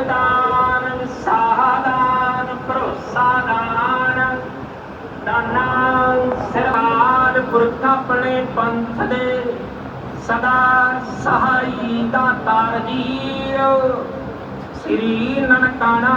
ਦਾਨ ਸਾਹਦਾਨ ਭਰੋਸਾ ਦਾਨ। ਦਾਨਾ ਸਰਵਾਰ ਪੁਰਖ ਆਪਣੇ ਪੰਥ ਦੇ ਸਦਾ ਸਹਾਈ ਦਾਤਾਰ ਜੀਓ ਸ੍ਰੀ ਨਨਕਾਣਾ।